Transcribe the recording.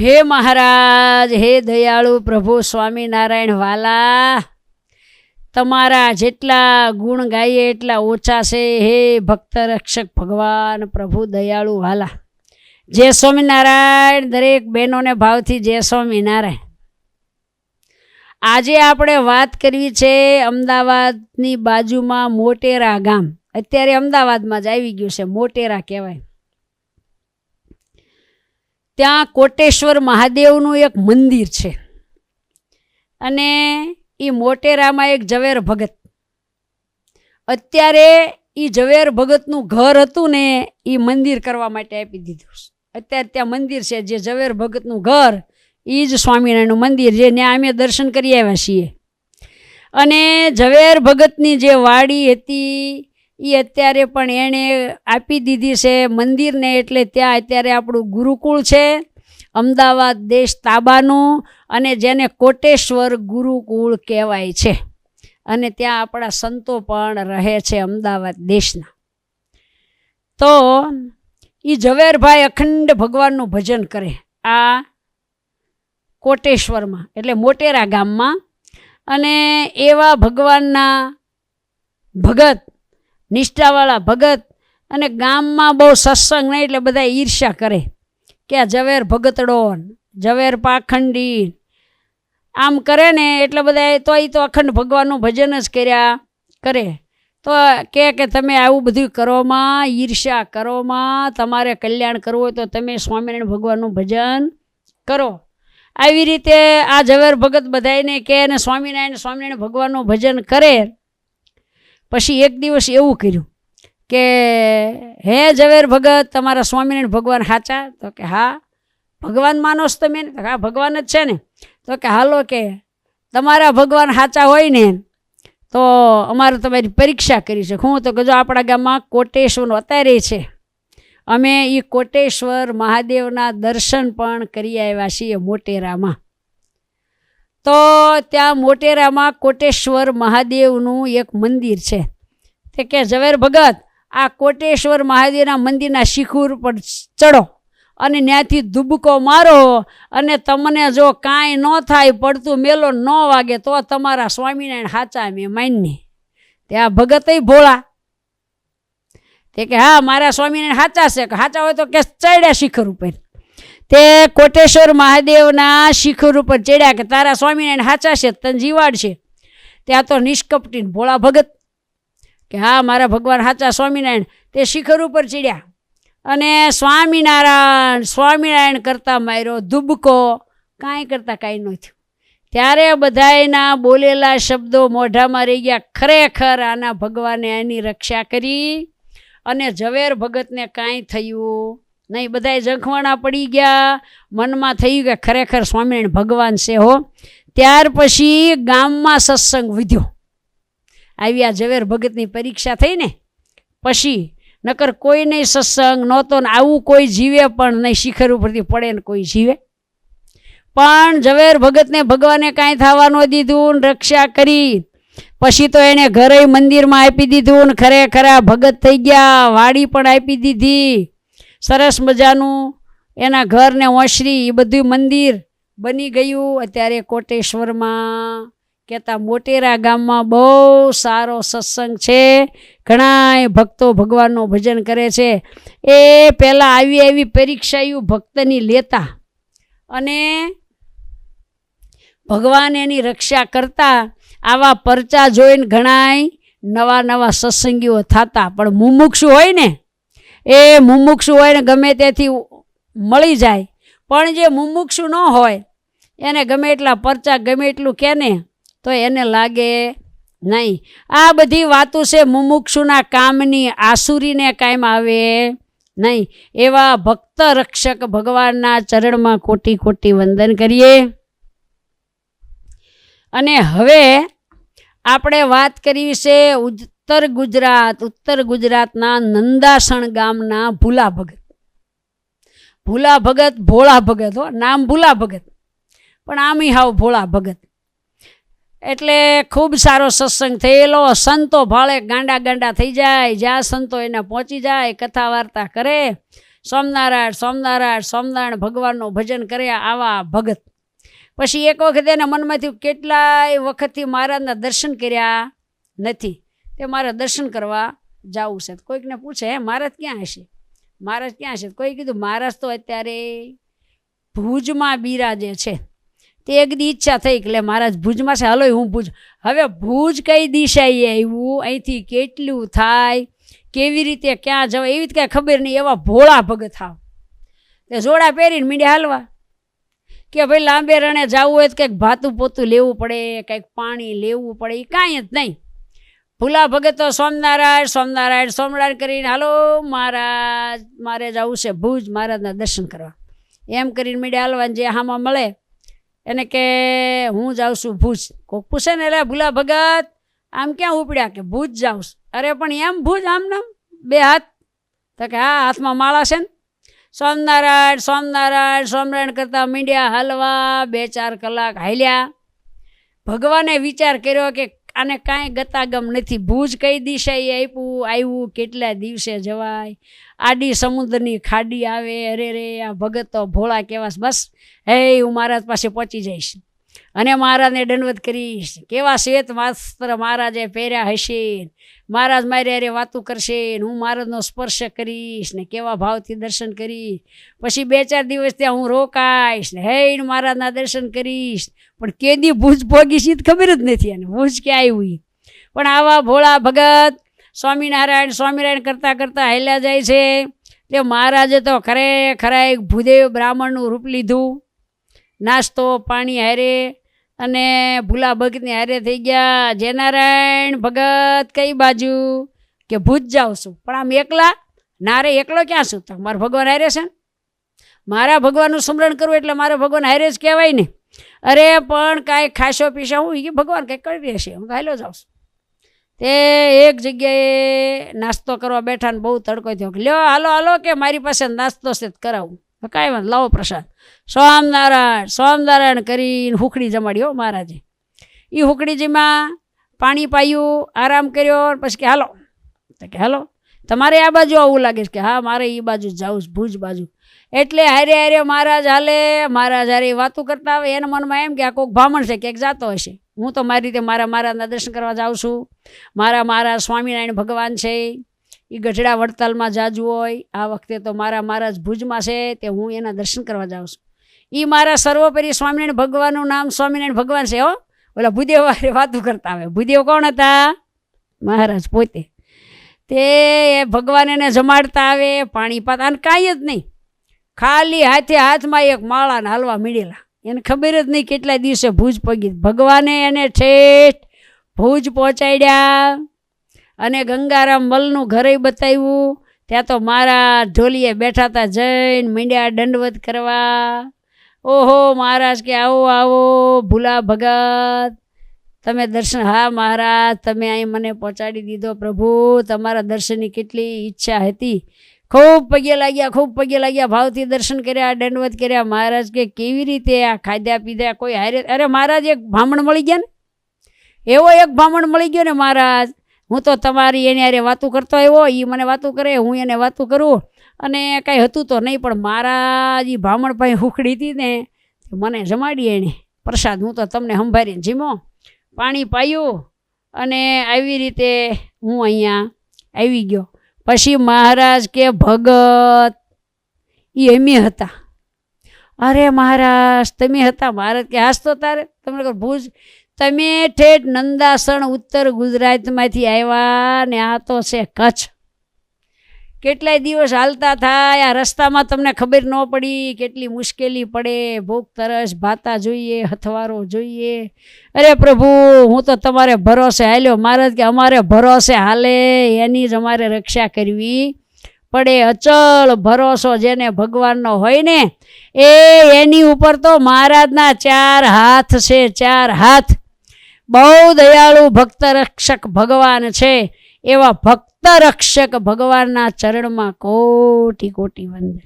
હે મહારાજ, હે દયાળુ પ્રભુ સ્વામિનારાયણ વાલા. તમારા જેટલા ગુણ ગાઈએ એટલા ઓછા છે. હે ભક્ત રક્ષક ભગવાન પ્રભુ દયાળુ વાલા. જય સ્વામિનારાયણ, દરેક બહેનોને ભાવથી જય સ્વામિનારાયણ. આજે આપણે વાત કરવી છે અમદાવાદની બાજુમાં મોટેરા ગામ. અત્યારે અમદાવાદમાં જ આવી ગયું છે, મોટેરા કહેવાય. ત્યાં કોટેશ્વર મહાદેવનું એક મંદિર છે. અને એ મોટેરામાં એક ઝવેર ભગત. અત્યારે એ ઝવેર ભગતનું ઘર હતું ને એ મંદિર કરવા માટે આપી દીધું અત્યારે ત્યાં મંદિર છે, જે ઝવેર ભગતનું ઘર એ જ સ્વામિનારાયણનું મંદિર જે ત્યાં અમે દર્શન કરી આવ્યા છીએ. અને ઝવેર ભગતની જે વાડી હતી એ અત્યારે પણ એણે આપી દીધી છે મંદિરને એટલે ત્યાં અત્યારે આપણું ગુરુકુળ છે. અમદાવાદ દેશ તાબાનું અને જેને કોટેશ્વર ગુરુકુળ કહેવાય છે. અને ત્યાં આપણા સંતો પણ રહે છે અમદાવાદ દેશના. તો એ ઝવેરભાઈ અખંડ ભગવાનનું ભજન કરે આ કોટેશ્વરમાં, એટલે મોટેરા ગામમાં. અને એવા ભગવાનના ભગત નિષ્ઠાવાળા ભગત અને ગામમાં બહુ સત્સંગ નહીં એટલે બધા ઈર્ષ્યા કરે કે આ ઝવેર ભગતડોન, ઝવેર પાખંડી. આમ કરે ને એટલે બધા તો એ તો અખંડ ભગવાનનું ભજન જ કર્યા કરે. તો કે કે તમે આવું બધું કરોમાં ઈર્ષ્યા કરોમાં તમારે કલ્યાણ કરવું હોય તો તમે સ્વામિનારાયણ ભગવાનનું ભજન કરો. આવી રીતે આ ઝવેર ભગત બધાને કહે અને સ્વામિનારાયણ સ્વામિનારાયણ ભગવાનનું ભજન કરે. પછી એક દિવસ એવું કર્યું કે, હે ઝવેર ભગત, તમારા સ્વામિનારાયણ ભગવાન સાચા તો કે, હા. ભગવાન માનો છો તમે તો હા, ભગવાન જ છે ને. તો કે, હાલો કે, તમારા ભગવાન સાચા હોય ને, તો અમારે તમારી પરીક્ષા કરી છે. હું તો કે, જો આપણા ગામમાં કોટેશ્વરનું અત્યારે છે, અમે એ કોટેશ્વર મહાદેવના દર્શન પણ કરી આવ્યા છીએ મોટેરામાં. તો ત્યાં મોટેરામાં કોટેશ્વર મહાદેવનું એક મંદિર છે. તે કે ઝવેર ભગત, આ કોટેશ્વર મહાદેવના મંદિરના શિખર પર ચડો અને ત્યાંથી દુબકો મારો અને તમને જો કાંઈ ન થાય, પડતું મેલો ન વાગે, તો તમારા સ્વામિનારાયણ સાચા મેં માનને ત્યાં ભગતય ભોળા. તે કે હા, મારા સ્વામિનારાયણ સાચા છે સાચા હોય તો કે ચડ્યા શિખર ઉપર. તે કોટેશ્વર મહાદેવના શિખર ઉપર ચડ્યા કે તારા સ્વામિનારાયણ સાચા છે, તને જીવાડ છે. ત્યાં તો નિષ્કપટી ભોળા ભગત કે હા, મારા ભગવાન સાચા સ્વામિનારાયણ. તે શિખર ઉપર ચડ્યા અને સ્વામિનારાયણ સ્વામિનારાયણ કરતાં માર્યો ધુબકો. કાંઈ કરતાં કાંઈ ન ત્યારે બધાયના બોલેલા શબ્દો મોઢામાં રહી ગયા. ખરેખર આના ભગવાને એની રક્ષા કરી અને ઝવેર ભગતને કાંઈ થયું નહીં, બધાય ઝંખવાણા પડી ગયા. મનમાં થયું કે ખરેખર સ્વામિનારાયણ ભગવાન છે હો. ત્યાર પછી ગામમાં સત્સંગ વધ્યો. આવી આ ઝવેર ભગતની પરીક્ષા થઈ ને, પછી નકર કોઈ નહીં સત્સંગ નહોતો ને આવું કોઈ જીવે પણ નહીં, શિખર ઉપરથી પડે ને કોઈ જીવે. પણ ઝવેર ભગતને ભગવાને કાંઈ થવા ન દીધું ને રક્ષા કરી. પછી તો એને ઘરે મંદિરમાં આપી દીધું ને ખરેખર ભગત થઈ ગયા, વાડી પણ આપી દીધી. સરસ મજાનું એના ઘર ને એ બધું મંદિર બની ગયું. અત્યારે કોટેશ્વરમાં કહેતા મોટેરા ગામમાં બહુ સારો સત્સંગ છે. ઘણાય ભક્તો ભગવાનનું ભજન કરે છે. એ પહેલાં આવી આવી પરીક્ષાયું ભક્તની લેતા અને ભગવાન એની રક્ષા કરતા આવા પરચા જોઈને ઘણાય નવા નવા સત્સંગીઓ થતા. પણ મુમુક્ષુ હોય ને એ મુમુક્ષુ હોય ને ગમે તેથી મળી જાય. પણ જે મુમુક્ષુ ન હોય, એને ગમે એટલા પરચા ગમે એટલું કે ને, તો એને લાગે નહીં. આ બધી વાતો છે મુમુક્ષુના કામની, આસુરીને કાયમ આવે નહીં. એવા ભક્ત રક્ષક ભગવાનના ચરણમાં કોટી કોટી વંદન કરીએ. અને હવે આપણે વાત કરવી છે ઉત્તર ગુજરાત, ઉત્તર ગુજરાતના નંદાસણ ગામના ભૂલા ભગત. ભૂલા ભગત, ભોળા ભગત હો, નામ ભૂલા ભગત. પણ આમી હાવ ભોળા ભગત. એટલે ખૂબ સારો સત્સંગ થયેલો, સંતો ભાળે ગાંડા ગાંડા થઈ જાય, જ્યાં સંતો એને પહોંચી જાય, કથા વાર્તા કરે સોમનારાયણ સોમનારાયણ સોમનારાયણ ભગવાનનું ભજન કર્યા આવા ભગત. પછી એક વખત એના મનમાંથી કેટલાય વખતથી મહારાજના દર્શન કર્યા નથી. તે મારે દર્શન કરવા જવું છે. કોઈકને પૂછે, હે, મહારાજ ક્યાં હશે? મહારાજ ક્યાં છે કોઈ કીધું, મહારાજ તો અત્યારે ભુજમાં બિરાજે છે, તે એક દી ઈચ્છા થઈ કે મહારાજ ભુજમાં છે, હાલો હું ભુજ. હવે ભુજ કઈ દિશાએ આવ્યું? અહીંથી કેટલું થાય? કેવી રીતે ક્યાં જવાય? એવી કાંઈ ખબર નહીં. એવા ભોળા ભગત થાવ તે જોડા પહેરીને મીંડે હાલવા. કે ભાઈ લાંબે રણે જવું હોય તો કંઈક ભાતું પોતું લેવું પડે, કંઈક પાણી લેવું પડે એ કાંઈ જ નહીં. ભૂલા ભગત સોમનારાયણ સોમનારાયણ સોમનારાયણ કરીને, હાલો, મહારાજ, મારે જવું છે ભુજ, મહારાજના દર્શન કરવા. એમ કરીને મીડિયા હાલવાને જે હામાં મળે, એને કે, હું જાઉં છું ભુજ. કોક પૂછે ને એટલે ભૂલા ભગત, આમ ક્યાં ઉપડ્યા? કે, ભુજ જાઉં છું. અરે, પણ એમ ભુજ આમ નામ, બે હાથ. તો કે, હા, હાથમાં માળા છે ને. સોમનારાયણ સોમનારાયણ સોમનારાયણ કરતાં મીંડ્યા હલવા બે ચાર કલાક હાલ્યા. ભગવાને વિચાર કર્યો કે આને કાંઈ ગતાગમ નથી. ભુજ કઈ દિશાએ આપ્યું આવ્યું કેટલા દિવસે જવાય? આડી સમુદ્રની ખાડી આવે, અરે રે, આ ભગત તો ભોળા કહેવાશ. બસ, હે, હું મહારાજ પાસે પહોંચી જઈશ. અને મહારાજને દંડવત કરીશ કેવા શ્વેત વસ્ત્ર મહારાજે પહેર્યા હશે. મહારાજ મારી અરે વાતું કરશે ને હું મહારાજનો સ્પર્શ કરીશ ને કેવા ભાવથી દર્શન કરીશ. પછી બે ચાર દિવસ ત્યાં હું રોકાઈશ ને હે મહારાજના દર્શન કરીશ. પણ કેદી ભૂજ ભોગીશ ઈ ખબર જ નથી અને ભૂજ ક્યાં આવ્યું પણ આવા ભોળા ભગત સ્વામિનારાયણ સ્વામિનારાયણ કરતાં કરતાં હેલ્યા જાય છે. તે મહારાજે તો ખરેખર એક ભૂદેવ બ્રાહ્મણનું રૂપ લીધું. નાસ્તો, પાણી હારે અને ભૂલા ભગતની હારે થઈ ગયા. જયનારાયણ ભગત, કઈ બાજુ? કે ભૂજ જાઉં છું. પણ આમ એકલા? ના રે, એકલો ક્યાં છું? તો મારા ભગવાન હારે છે મારા ભગવાનનું સ્મરણ કરવું એટલે મારો ભગવાન હારે જ કહેવાય ને. અરે, પણ કાંઈ ખાશો પીશો? હું એ ભગવાન કંઈક કરી રહેશે હું હાલો જાઉં છું. તે એક જગ્યાએ નાસ્તો કરવા બેઠા ને બહુ તડકો થયો. લ્યો, હાલો હાલો, કે મારી પાસે નાસ્તો છે કરાવું. કાંઈ વાંધો લાવો પ્રસાદ. સોમનારાયણ સોમનારાયણ કરીને હુકડી જમાડ્યો મહારાજે. એ હુકડીજીમાં પાણી પાયું, આરામ કર્યો પછી કે હાલો. તો કે હાલો. તમારે આ બાજુ આવું લાગે છે કે હા, મારે એ બાજુ જ જાવું છે, ભુજ બાજુ. એટલે હારે હારે મહારાજ હાલે, મહારાજ હારે વાતું કરતા આવે એના મનમાં એમ કે આ કોઈક બ્રાહ્મણ છે, ક્યાંક જાતો હશે. હું તો મારી રીતે મારા મહારાજના દર્શન કરવા જાઉં છું. મારા મારા સ્વામિનારાયણ ભગવાન છે. એ ગઢડા વડતાલમાં જાજુ હોય, આ વખતે તો મારા મહારાજ ભુજમાં છે, તે હું એના દર્શન કરવા જાઉં છું. એ મારા સર્વોપરી સ્વામિનારાયણ ભગવાનનું નામ સ્વામિનારાયણ ભગવાન છે, હો. ઓલા ભૂદેવ વાતો કરતા આવે ભૂદેવ કોણ હતા? મહારાજ પોતે. તે ભગવાન એને જમાડતા આવે, પાણી પાતા, અને કાંઈ જ નહીં. ખાલી હાથે હાથમાં એક માળાને હાલવા મીડેલા. એને ખબર જ નહીં કેટલા દિવસે ભુજ પગી. ભગવાને એને ઠેઠ ભુજ પહોંચાડ્યા. અને ગંગારામ મલનું ઘરે બતાવ્યું, ત્યાં તો મારા ઢોલીએ બેઠા હતા જઈને મીંડ્યા દંડવત કરવા. ઓહો મહારાજ કે આવો આવો, ભૂલા ભગત. તમે દર્શન, હા મહારાજ, તમે અહીં મને પહોંચાડી દીધો પ્રભુ. તમારા દર્શનની કેટલી ઈચ્છા હતી. ખૂબ પગે લાગ્યા, ખૂબ પગે લાગ્યા, ભાવથી દર્શન કર્યા દંડવત કર્યા. મહારાજ કે કેવી રીતે આ ખાધા પીધા કોઈ હારે? અરે મહારાજ, એક બ્રાહ્મણ મળી ગયા ને? એવો એક બ્રાહ્મણ મળી ગયો ને મહારાજ. હું તો તમારી એની આરે વાતું કરતો આવ્યો એ મને વાતું કરે, હું એને વાતું કરું. અને કાંઈ હતું તો નહીં, પણ મારા જે બ્રાહ્મણ ભાઈ હુકડી હતી ને મને જમાડી એણે. પ્રસાદ, હું તો તમને સંભાળીને જીમો. પાણી પાયું અને આવી રીતે હું અહીંયા આવી ગયો. પછી મહારાજ કે, ભગત એ એમી હતા. અરે મહારાજ, તમે હતા? મહારાજ કે હાસ તો તારે, તમને ભુજ તમે ઠેઠ નંદાસણ ઉત્તર ગુજરાતમાંથી આવ્યા ને આ તો છે કચ્છ. કેટલાય દિવસ હાલતા થાય, આ રસ્તામાં તમને ખબર ન પડી કેટલી મુશ્કેલી પડે ભૂખ તરસ, ભાતા જોઈએ, હથવારો જોઈએ. અરે પ્રભુ, હું તો તમારે ભરોસે હાલ્યો. મહારાજ કે અમારે ભરોસે હાલે, એની જ અમારે રક્ષા કરવી પડે. અચળ ભરોસો જેને ભગવાનનો હોય ને, એ એની ઉપર તો મહારાજના ચાર હાથ છે, ચાર હાથ. બહુ દયાળુ ભક્ત રક્ષક ભગવાન છે એવા ભક્ત રક્ષક ભગવાનના ચરણમાં કોટી કોટી વંદન.